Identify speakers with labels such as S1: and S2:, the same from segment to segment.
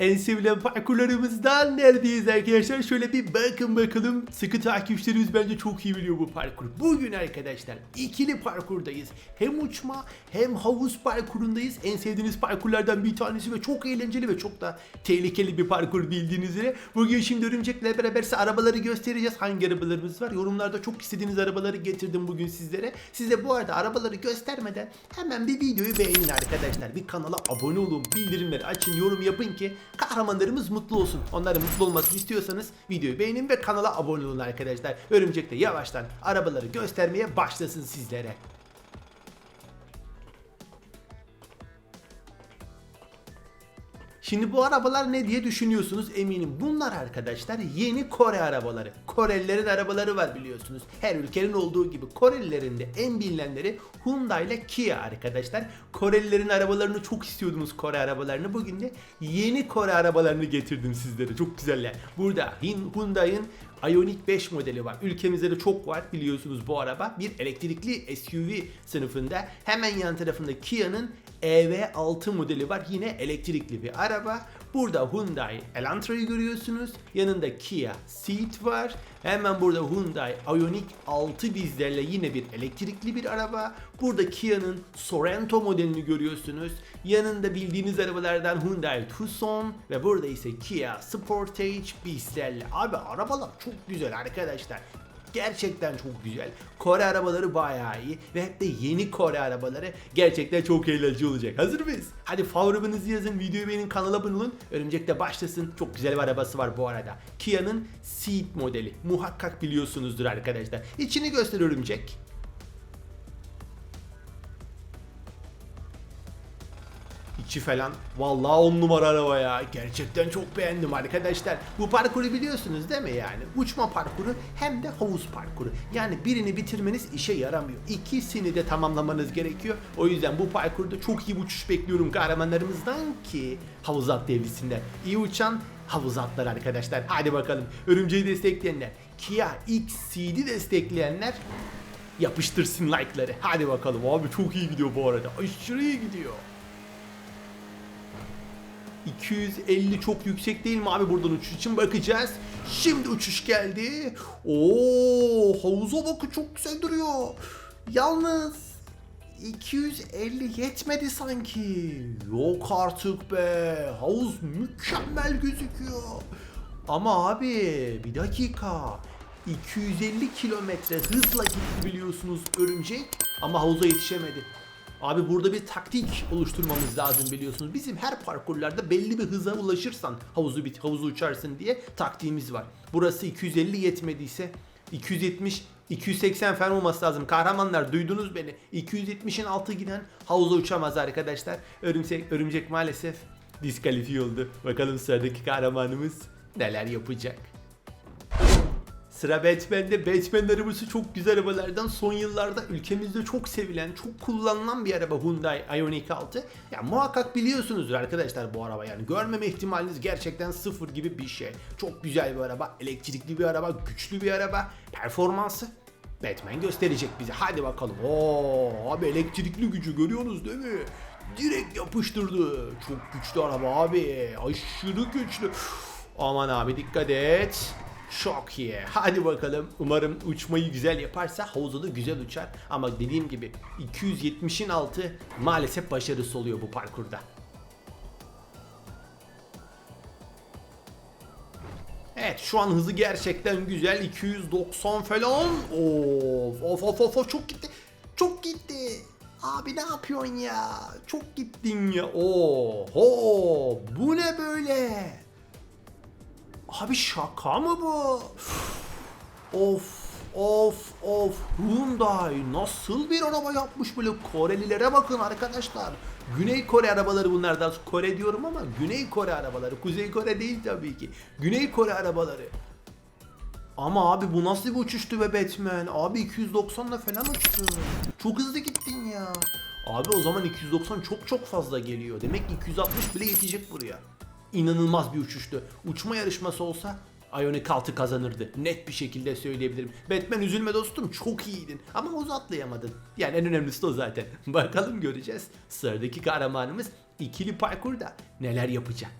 S1: En sevilen parkurlarımızdan neredeyiz arkadaşlar? Şöyle bir bakın bakalım. Sıkı takipçilerimiz bence çok iyi biliyor bu parkur. Bugün arkadaşlar ikili parkurdayız. Hem uçma hem havuz parkurundayız. En sevdiğiniz parkurlardan bir tanesi ve çok eğlenceli ve çok da tehlikeli bir parkur bildiğiniz üzere. Bugün şimdi Örümcek'le beraber size arabaları göstereceğiz. Hangi arabalarımız var? Yorumlarda çok istediğiniz arabaları getirdim bugün sizlere. Size bu arada arabaları göstermeden hemen bir videoyu beğenin arkadaşlar. Bir kanala abone olun, bildirimleri açın, yorum yapın ki kahramanlarımız mutlu olsun. Onların mutlu olmasını istiyorsanız videoyu beğenin ve kanala abone olun arkadaşlar. Örümcek de yavaştan arabaları göstermeye başlasın sizlere. Şimdi bu arabalar ne diye düşünüyorsunuz eminim. Bunlar arkadaşlar yeni Kore arabaları. Korelilerin arabaları var biliyorsunuz. Her ülkenin olduğu gibi Korelilerin de en bilinenleri Hyundai ile Kia arkadaşlar. Korelilerin arabalarını çok istiyordunuz Kore arabalarını. Bugün de yeni Kore arabalarını getirdim sizlere. Çok güzeller. Burada Hyundai'ın Ioniq 5 modeli var. Ülkemizde de çok var biliyorsunuz bu araba. Bir elektrikli SUV sınıfında. Hemen yan tarafında Kia'nın EV6 modeli var. Yine elektrikli bir araba. Burada Hyundai Elantra'yı görüyorsunuz. Yanında Kia Ceed var. Hemen burada Hyundai Ioniq 6 bizlerle yine bir elektrikli bir araba. Burada Kia'nın Sorento modelini görüyorsunuz. Yanında bildiğiniz arabalardan Hyundai Tucson ve burada ise Kia Sportage bizlerle. Abi arabalar çok güzel arkadaşlar. Gerçekten çok güzel. Kore arabaları bayağı iyi ve hep de yeni Kore arabaları gerçekten çok eğlenceli olacak. Hazır mıyız? Hadi favorilerinizi yazın, videoyu beğenin, kanala abone olun. Örümcek de başlasın. Çok güzel bir arabası var bu arada. Kia'nın Ceed modeli. Muhakkak biliyorsunuzdur arkadaşlar. İçini göster Örümcek. İçi falan vallahi on numara araba ya. Gerçekten çok beğendim arkadaşlar. Bu parkuru biliyorsunuz değil mi yani? Uçma parkuru hem de havuz parkuru. Yani birini bitirmeniz işe yaramıyor. İkisini de tamamlamanız gerekiyor. O yüzden bu parkurda çok iyi uçuş bekliyorum kahramanlarımızdan ki havuz at devrisinden. İyi uçan havuz atlar arkadaşlar. Hadi bakalım. Örümceği destekleyenler, Kia X-Seed'i destekleyenler yapıştırsın like'ları. Hadi bakalım abi çok iyi gidiyor bu arada. Aşırı iyi gidiyor. 250 çok yüksek değil mi abi buradan uçuş için bakacağız. Şimdi uçuş geldi. Oo havuza bakın çok güzel duruyor. Yalnız 250 yetmedi sanki. Yok artık be. Havuz mükemmel gözüküyor. Ama abi bir dakika. 250 kilometre hızla gitti biliyorsunuz örümcek ama havuza yetişemedi. Abi burada bir taktik oluşturmamız lazım biliyorsunuz. Bizim her parkurlarda belli bir hıza ulaşırsan havuzu bit havuzu uçarsın diye taktiğimiz var. Burası 250 yetmediyse 270 280 falan olması lazım. Kahramanlar duydunuz beni. 270'in altı giden havuza uçamaz arkadaşlar. Örümcek, örümcek maalesef diskalifiye oldu. Bakalım sıradaki kahramanımız neler yapacak. Sıra Batman'de. Batman arabası çok güzel arabalardan. Son yıllarda ülkemizde çok sevilen, çok kullanılan bir araba Hyundai Ioniq 6. Ya muhakkak biliyorsunuzdur arkadaşlar bu araba yani. Görmeme ihtimaliniz gerçekten sıfır gibi bir şey. Çok güzel bir araba, elektrikli bir araba, güçlü bir araba. Performansı Batman gösterecek bize. Hadi bakalım. Oo abi elektrikli gücü görüyorsunuz değil mi? Direkt yapıştırdı. Çok güçlü araba abi. Aşırı güçlü. Aman abi dikkat et. Çok iyi. Hadi bakalım. Umarım uçmayı güzel yaparsa havuza da güzel uçar. Ama dediğim gibi 270'in altı maalesef başarısı oluyor bu parkurda. Evet şu an hızı gerçekten güzel. 290 falan. Of of of of, of çok gitti. Çok gitti. Abi ne yapıyorsun ya? Çok gittin ya. Oho bu ne böyle? Abi şaka mı bu? Of of of Hyundai nasıl bir araba yapmış böyle Korelilere bakın arkadaşlar. Güney Kore arabaları bunlardan Kore diyorum ama Güney Kore arabaları. Kuzey Kore değil tabii ki. Güney Kore arabaları. Ama abi bu nasıl bir uçuştu be Batman? Abi 290'la falan uçtu. Çok hızlı gittin ya. Abi o zaman 290 çok çok fazla geliyor. Demek ki 260 bile yetecek buraya. İnanılmaz bir uçuştu. Uçma yarışması olsa Ioniq 6 kazanırdı. Net bir şekilde söyleyebilirim. Batman üzülme dostum çok iyiydin ama uz atlayamadın. Yani en önemlisi de o zaten. Bakalım göreceğiz. Sıradaki kahramanımız ikili parkurda neler yapacak.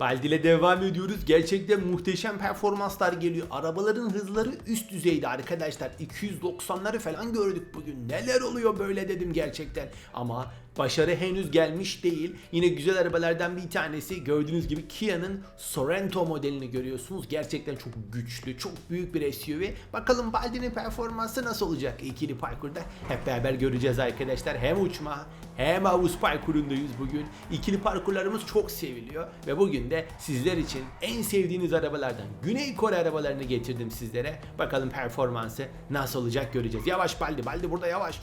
S1: Baldi ile devam ediyoruz. Gerçekten muhteşem performanslar geliyor. Arabaların hızları üst düzeyde arkadaşlar. 290'ları falan gördük bugün. Neler oluyor böyle dedim gerçekten. Ama başarı henüz gelmiş değil. Yine güzel arabalardan bir tanesi. Gördüğünüz gibi Kia'nın Sorento modelini görüyorsunuz. Gerçekten çok güçlü, çok büyük bir SUV. Bakalım Baldi'nin performansı nasıl olacak ikili parkurda? Hep beraber göreceğiz arkadaşlar. Hem uçma hem havuz parkurundayız bugün. İkili parkurlarımız çok seviliyor ve bugün de sizler için en sevdiğiniz arabalardan Güney Kore arabalarını getirdim sizlere. Bakalım performansı nasıl olacak göreceğiz. Yavaş Baldi, Baldi burada yavaş.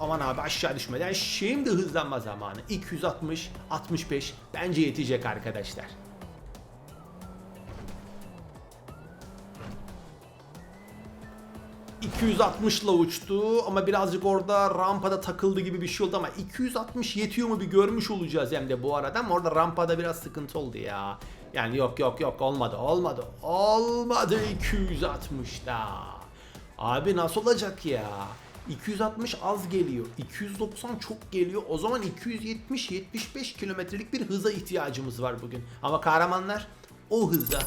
S1: Aman abi aşağı düşmeden şimdi hızlanma zamanı. 260, 65 bence yetecek arkadaşlar. ...260'la uçtu ama birazcık orada rampada takıldı gibi bir şey oldu ama 260 yetiyor mu bir görmüş olacağız hem de bu arada ama orada rampada biraz sıkıntı oldu ya. Yani yok yok yok olmadı olmadı olmadı 260 da. Abi nasıl olacak ya? 260 az geliyor. 290 çok geliyor. O zaman 270-75 kilometrelik bir hıza ihtiyacımız var bugün. Ama kahramanlar o hıza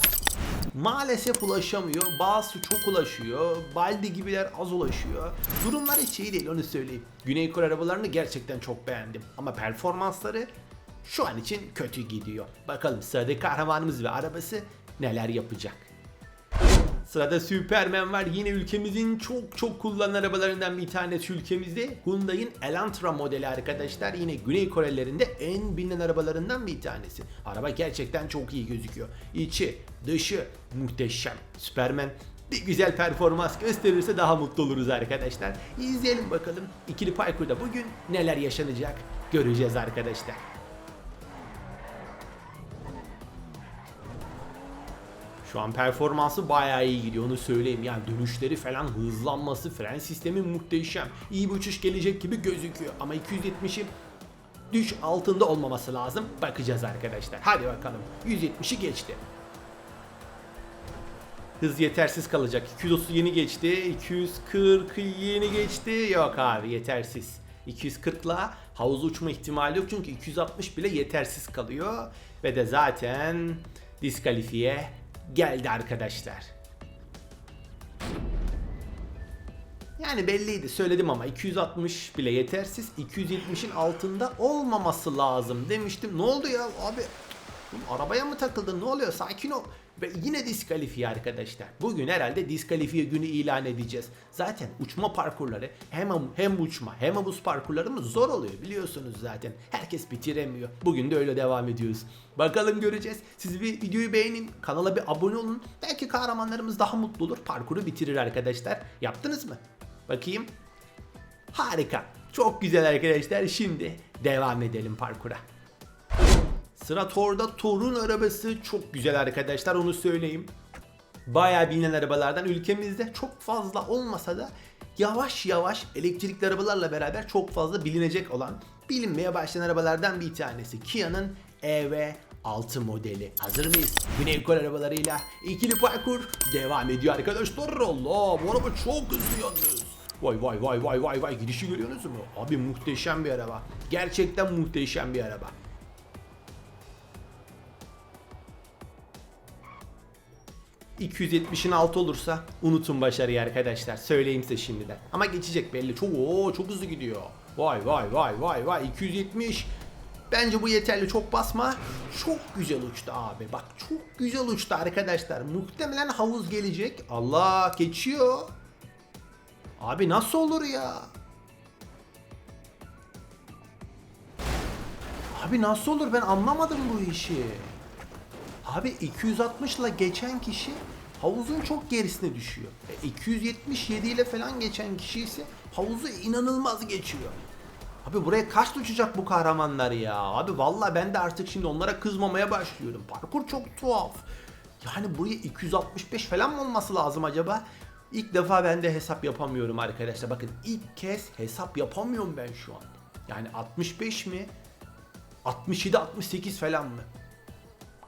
S1: maalesef ulaşamıyor. Bazısı çok ulaşıyor. Baldi gibiler az ulaşıyor. Durumlar hiç iyi değil onu söyleyeyim. Güney Kore arabalarını gerçekten çok beğendim. Ama performansları şu an için kötü gidiyor. Bakalım sıradaki kahramanımız ve arabası neler yapacak. Sırada Superman var. Yine ülkemizin çok çok kullanılan arabalarından bir tanesi ülkemizde. Hyundai'in Elantra modeli arkadaşlar. Yine Güney Korelilerinde en bilinen arabalarından bir tanesi. Araba gerçekten çok iyi gözüküyor. İçi, dışı muhteşem. Superman bir güzel performans gösterirse daha mutlu oluruz arkadaşlar. İzleyelim bakalım ikili parkurda bugün neler yaşanacak göreceğiz arkadaşlar. Şu an performansı bayağı iyi gidiyor onu söyleyeyim. Yani dönüşleri falan hızlanması, fren sistemi muhteşem. İyi bir uçuş gelecek gibi gözüküyor. Ama 270'i düş altında olmaması lazım. Bakacağız arkadaşlar. Hadi bakalım. 170'i geçti. Hız yetersiz kalacak. 230 yeni geçti. 240 yeni geçti. Yok abi yetersiz. 240'la havuz uçma ihtimali yok çünkü 260 bile yetersiz kalıyor. Ve de zaten diskalifiye geldi arkadaşlar. Yani belliydi söyledim ama 260 bile yetersiz 270'in altında olmaması lazım demiştim. Ne oldu ya abi? Arabaya mı takıldın? Ne oluyor? Sakin ol. Ve yine diskalifiye arkadaşlar. Bugün herhalde diskalifiye günü ilan edeceğiz. Zaten uçma parkurları hem hem uçma hem havuz parkurlarımız zor oluyor biliyorsunuz zaten. Herkes bitiremiyor. Bugün de öyle devam ediyoruz. Bakalım göreceğiz. Siz bir videoyu beğenin, kanala bir abone olun. Belki kahramanlarımız daha mutlu olur. Parkuru bitirir arkadaşlar. Yaptınız mı? Bakayım. Harika. Çok güzel arkadaşlar. Şimdi devam edelim parkura. Sıra Thor'da Thor'un arabası çok güzel arkadaşlar onu söyleyeyim. Bayağı bilinen arabalardan ülkemizde çok fazla olmasa da yavaş yavaş elektrikli arabalarla beraber çok fazla bilinecek olan bilinmeye başlayan arabalardan bir tanesi. Kia'nın EV6 modeli. Hazır mıyız? Güney Kore arabalarıyla ikili parkur devam ediyor arkadaşlar. Allah bu araba çok hızlı yalnız. Vay vay vay vay vay vay gidişi görüyorsunuz mu? Abi muhteşem bir araba. Gerçekten muhteşem bir araba. 270'in altı olursa unutun başarıyı arkadaşlar. Söyleyeyim size şimdiden. Ama geçecek belli. Çok oo, çok hızlı gidiyor. Vay vay vay vay vay 270. Bence bu yeterli çok basma. Çok güzel uçtu abi. Bak çok güzel uçtu arkadaşlar. Muhtemelen havuz gelecek. Allah geçiyor. Abi nasıl olur ya? Abi nasıl olur ben anlamadım bu işi. Abi 260 ile geçen kişi havuzun çok gerisine düşüyor. E, 277 ile falan geçen kişi ise havuzu inanılmaz geçiyor. Abi buraya kaç uçacak bu kahramanlar ya? Abi valla ben de artık şimdi onlara kızmamaya başlıyorum. Parkur çok tuhaf. Yani buraya 265 falan mı olması lazım acaba? İlk defa ben de hesap yapamıyorum arkadaşlar. Bakın ilk kez hesap yapamıyorum ben şu an. Yani 65 mi? 67-68 falan mı?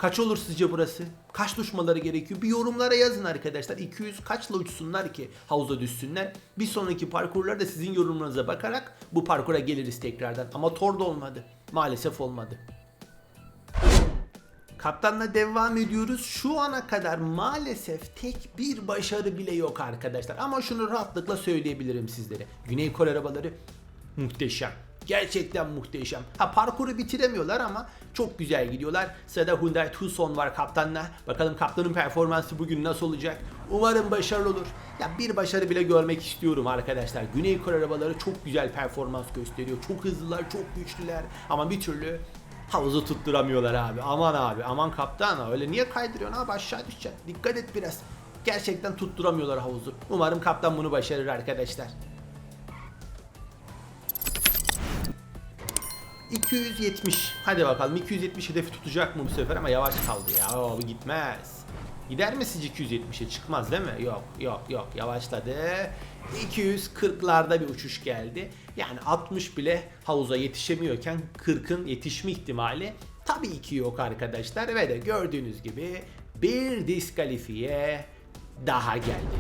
S1: Kaç olur sizce burası? Kaç uçmaları gerekiyor? Bir yorumlara yazın arkadaşlar. 200 kaçla uçsunlar ki havuza düşsünler? Bir sonraki parkurlarda sizin yorumlarınıza bakarak bu parkura geliriz tekrardan. Ama Tor'da olmadı. Maalesef olmadı. Kaptanla devam ediyoruz. Şu ana kadar maalesef tek bir başarı bile yok arkadaşlar. Ama şunu rahatlıkla söyleyebilirim sizlere. Güney Kore arabaları muhteşem. Gerçekten muhteşem. Ha parkuru bitiremiyorlar ama çok güzel gidiyorlar. Sırada Hyundai Tucson var kaptanla. Bakalım kaptanın performansı bugün nasıl olacak? Umarım başarılı olur. Ya bir başarı bile görmek istiyorum arkadaşlar. Güney Kore arabaları çok güzel performans gösteriyor. Çok hızlılar, çok güçlüler. Ama bir türlü havuzu tutturamıyorlar abi. Aman abi, aman kaptan öyle niye kaydırıyorsun abi aşağı düşeceksin. Dikkat et biraz. Gerçekten tutturamıyorlar havuzu. Umarım kaptan bunu başarır arkadaşlar. 270. Hadi bakalım 270 hedefi tutacak mı bu sefer ama yavaş kaldı ya. Oo, bu gitmez. Gider mi sizce 270'e? Çıkmaz değil mi? Yok yok yok yavaşladı. 240'larda bir uçuş geldi. Yani 60 bile havuza yetişemiyorken 40'ın yetişme ihtimali tabii ki yok arkadaşlar. Ve de gördüğünüz gibi bir diskalifiye daha geldi.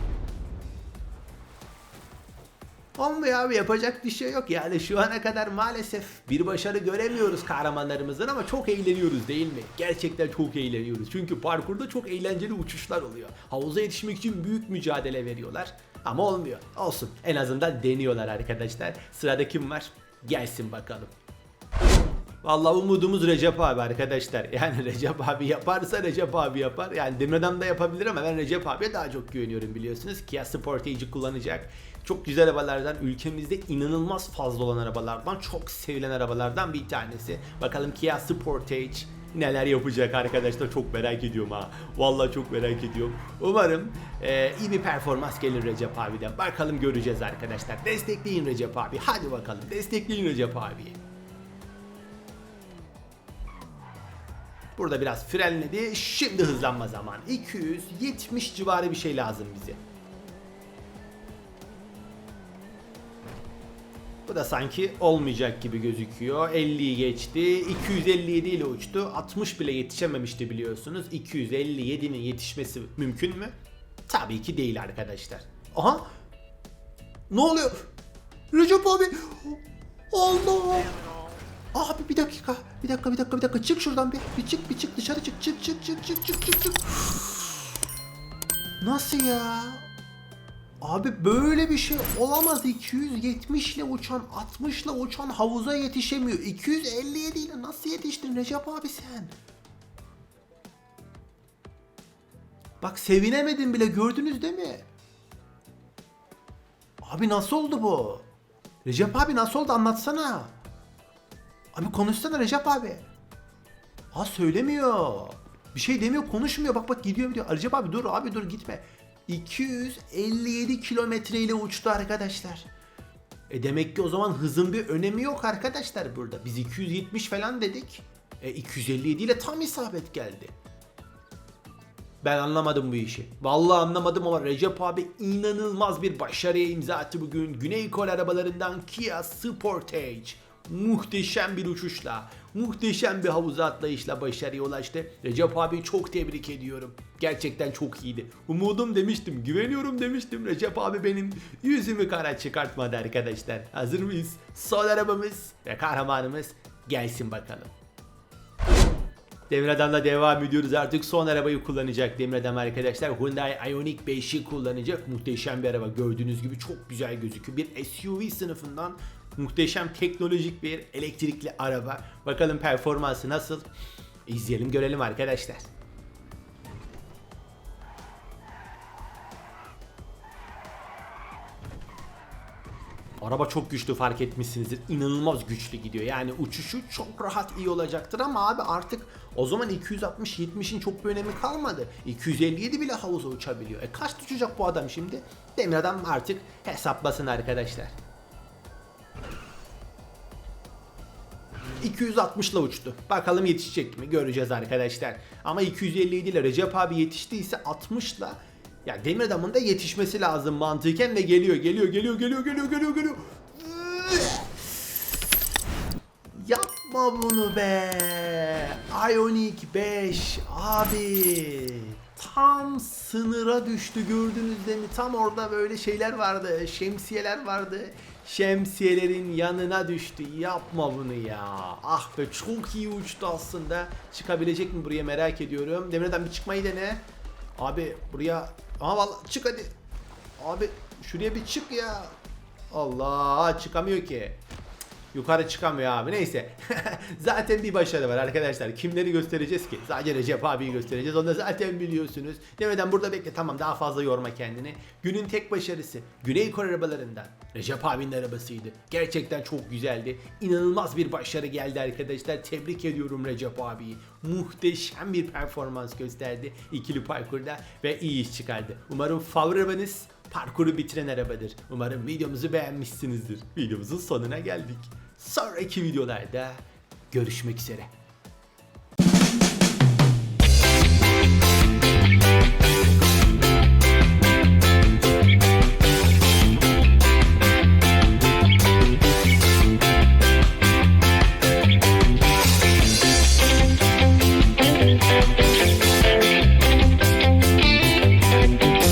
S1: Olmuyor abi yapacak bir şey yok yani şu ana kadar maalesef bir başarı göremiyoruz kahramanlarımızdan ama çok eğleniyoruz değil mi? Gerçekten çok eğleniyoruz çünkü parkurda çok eğlenceli uçuşlar oluyor. Havuza yetişmek için büyük mücadele veriyorlar ama olmuyor. Olsun en azından deniyorlar arkadaşlar. Sırada kim var? Gelsin bakalım. Vallahi umudumuz Recep abi arkadaşlar. Yani Recep abi yaparsa Recep abi yapar. Yani Demiradam da yapabilir ama ben Recep abiye daha çok güveniyorum biliyorsunuz. Kia Sportage'i kullanacak. Çok güzel arabalardan, ülkemizde inanılmaz fazla olan arabalardan, çok sevilen arabalardan bir tanesi. Bakalım Kia Sportage neler yapacak arkadaşlar çok merak ediyorum ha. Vallahi çok merak ediyorum. Umarım e, iyi bir performans gelir Recep abiden. Bakalım göreceğiz arkadaşlar. Destekleyin Recep abi. Hadi bakalım destekleyin Recep abiyi. Burada biraz frenledi. Şimdi hızlanma zamanı. 270 civarı bir şey lazım bize. Bu da sanki olmayacak gibi gözüküyor. 50'yi geçti. 257 ile uçtu. 60 bile yetişememişti biliyorsunuz. 257'nin yetişmesi mümkün mü? Tabii ki değil arkadaşlar. Aha! Ne oluyor? Recep abi! Allah! Abi bir dakika, bir dakika, bir dakika, bir dakika. Çık şuradan bir. Bir çık, bir çık dışarı çık. Çık, çık, çık, çık, çık, çık, çık. Nasıl ya? Abi böyle bir şey olamaz. 270 ile uçan, 60 ile uçan havuza yetişemiyor. 257 ile nasıl yetiştin Recep abi sen? Bak sevinemedim bile gördünüz değil mi? Abi nasıl oldu bu? Recep abi nasıl oldu anlatsana. Abi konuşsana Recep abi. Ha söylemiyor. Bir şey demiyor konuşmuyor. Bak bak gidiyor gidiyor. Recep abi dur abi dur gitme. 257 kilometre ile uçtu arkadaşlar. E demek ki o zaman hızın bir önemi yok arkadaşlar burada. Biz 270 falan dedik. E 257 ile tam isabet geldi. Ben anlamadım bu işi. Vallahi anlamadım ama Recep abi inanılmaz bir başarıya imza attı bugün. Güney Kore arabalarından Kia Sportage muhteşem bir uçuşla, muhteşem bir havuza atlayışla başarıya ulaştı. Recep abi çok tebrik ediyorum. Gerçekten çok iyiydi. Umudum demiştim, güveniyorum demiştim. Recep abi benim yüzümü kara çıkartmadı arkadaşlar. Hazır mıyız? Son arabamız ve kahramanımız gelsin bakalım. Demir Adam'la devam ediyoruz. Artık son arabayı kullanacak Demir Adam arkadaşlar. Hyundai Ioniq 5'i kullanacak. Muhteşem bir araba. Gördüğünüz gibi çok güzel gözüküyor. Bir SUV sınıfından muhteşem teknolojik bir elektrikli araba. Bakalım performansı nasıl? İzleyelim görelim arkadaşlar. Araba çok güçlü fark etmişsinizdir. İnanılmaz güçlü gidiyor. Yani uçuşu çok rahat iyi olacaktır ama abi artık o zaman 260-70'in çok bir önemi kalmadı. 257 bile havuza uçabiliyor. E kaç uçacak bu adam şimdi? Demir adam artık hesaplasın arkadaşlar. 260 ile uçtu. Bakalım yetişecek mi? Göreceğiz arkadaşlar. Ama 257 ile Recep abi yetiştiyse 60 ile ya Demir Adam'ın da yetişmesi lazım mantıken ve geliyor, geliyor, geliyor, geliyor, geliyor, geliyor, geliyor. Yapma bunu be. Ioniq 5 abi. tam sınıra düştü gördünüz değil mi? Tam orada böyle şeyler vardı, şemsiyeler vardı. Şemsiyelerin yanına düştü. Yapma bunu ya. Ah be çok iyi uçtu aslında. Çıkabilecek mi buraya merak ediyorum. Demirden bir çıkmayı dene. Abi buraya... Aha vallahi çık hadi. Abi şuraya bir çık ya. Allah çıkamıyor ki. Yukarı çıkamıyor abi neyse. zaten bir başarı var arkadaşlar. Kimleri göstereceğiz ki? Sadece Recep abiyi göstereceğiz. Onu da zaten biliyorsunuz. Demeden burada bekle tamam daha fazla yorma kendini. Günün tek başarısı. Güney Kore arabalarından. Recep abinin arabasıydı. Gerçekten çok güzeldi. İnanılmaz bir başarı geldi arkadaşlar. Tebrik ediyorum Recep abiyi. Muhteşem bir performans gösterdi ikili parkurda ve iyi iş çıkardı. Umarım favori arabanız parkuru bitiren arabadır. Umarım videomuzu beğenmişsinizdir. Videomuzun sonuna geldik. Sonraki videolarda görüşmek üzere.